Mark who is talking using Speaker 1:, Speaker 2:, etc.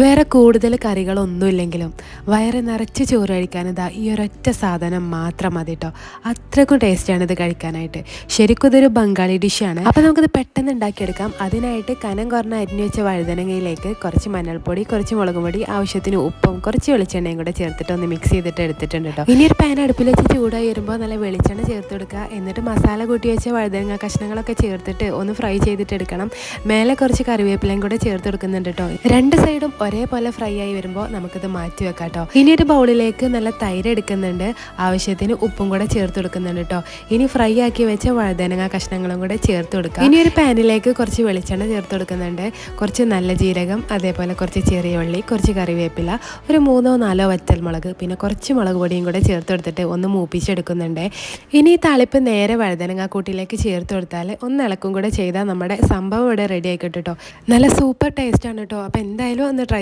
Speaker 1: വേറെ കൂടുതൽ കറികളൊന്നുമില്ലെങ്കിലും വയറ് നിറച്ച് ചോറ് കഴിക്കാൻ ഇതാ ഈ ഒരൊറ്റ സാധനം മാത്രം മതി കേട്ടോ അത്രക്കും ടേസ്റ്റാണ് ഇത് കഴിക്കാനായിട്ട്. ശരിക്കും ഇതൊരു ബംഗാളി ഡിഷാണ്. അപ്പോൾ നമുക്കിത് പെട്ടെന്ന് ഉണ്ടാക്കിയെടുക്കാം. അതിനായിട്ട് കനം കുറഞ്ഞ അരിഞ്ഞു വെച്ച വഴുതനങ്ങയിലേക്ക് കുറച്ച് മഞ്ഞൾപ്പൊടി കുറച്ച് മുളക് പൊടി ആവശ്യത്തിന് ഉപ്പും കുറച്ച് വെളിച്ചെണ്ണയും കൂടെ ചേർത്തിട്ട് ഒന്ന് മിക്സ് ചെയ്തിട്ട് എടുത്തിട്ടുണ്ട് കേട്ടോ ഇനി ഒരു പാൻ അടുപ്പിൽ വെച്ച് ചൂടായി വരുമ്പോൾ നല്ല വെളിച്ചെണ്ണ ചേർത്ത് കൊടുക്കുക. എന്നിട്ട് മസാല കൂട്ടി വെച്ച വഴുതനങ്ങ കഷ്ണങ്ങളൊക്കെ ചേർത്തിട്ട് ഒന്ന് ഫ്രൈ ചെയ്തിട്ട് എടുക്കണം. മേലെ കുറച്ച് കറിവേപ്പിലയും കൂടെ ചേർത്ത് കൊടുക്കുന്നുണ്ട് കേട്ടോ രണ്ട് സൈഡും ഒരേപോലെ ഫ്രൈ ആയി വരുമ്പോൾ നമുക്കിത് മാറ്റി വെക്കാം കേട്ടോ ഇനി ഒരു ബൗളിലേക്ക് നല്ല തൈര് എടുക്കുന്നുണ്ട്. ആവശ്യത്തിന് ഉപ്പും കൂടെ ചേർത്ത് കൊടുക്കുന്നുണ്ട് കേട്ടോ ഇനി ഫ്രൈ ആക്കി വെച്ച വഴുതനങ്ങ കഷ്ണങ്ങളും കൂടെ ചേർത്ത് കൊടുക്കാം. ഇനി ഒരു പാനിലേക്ക് കുറച്ച് വെളിച്ചെണ്ണ ചേർത്ത് കൊടുക്കുന്നുണ്ട്. കുറച്ച് നല്ല ജീരകം അതേപോലെ കുറച്ച് ചെറിയ ഉള്ളി കുറച്ച് കറിവേപ്പില ഒരു മൂന്നോ നാലോ വറ്റൽമുളക് പിന്നെ കുറച്ച് മുളക് പൊടിയും കൂടെ ചേർത്ത് കൊടുത്തിട്ട് ഒന്ന് മൂപ്പിച്ചെടുക്കുന്നുണ്ട്. ഇനി ഈ തളിപ്പ് നേരെ വഴുതനങ്ങ കൂട്ടിലേക്ക് ചേർത്ത് കൊടുത്താൽ ഒന്ന് ഇളക്കും കൂടെ ചെയ്താൽ നമ്മുടെ സംഭവം ഇവിടെ റെഡി ആയി കേട്ടോ നല്ല സൂപ്പർ ടേസ്റ്റ് ആണ് കേട്ടോ അപ്പോൾ എന്തായാലും ഒന്ന്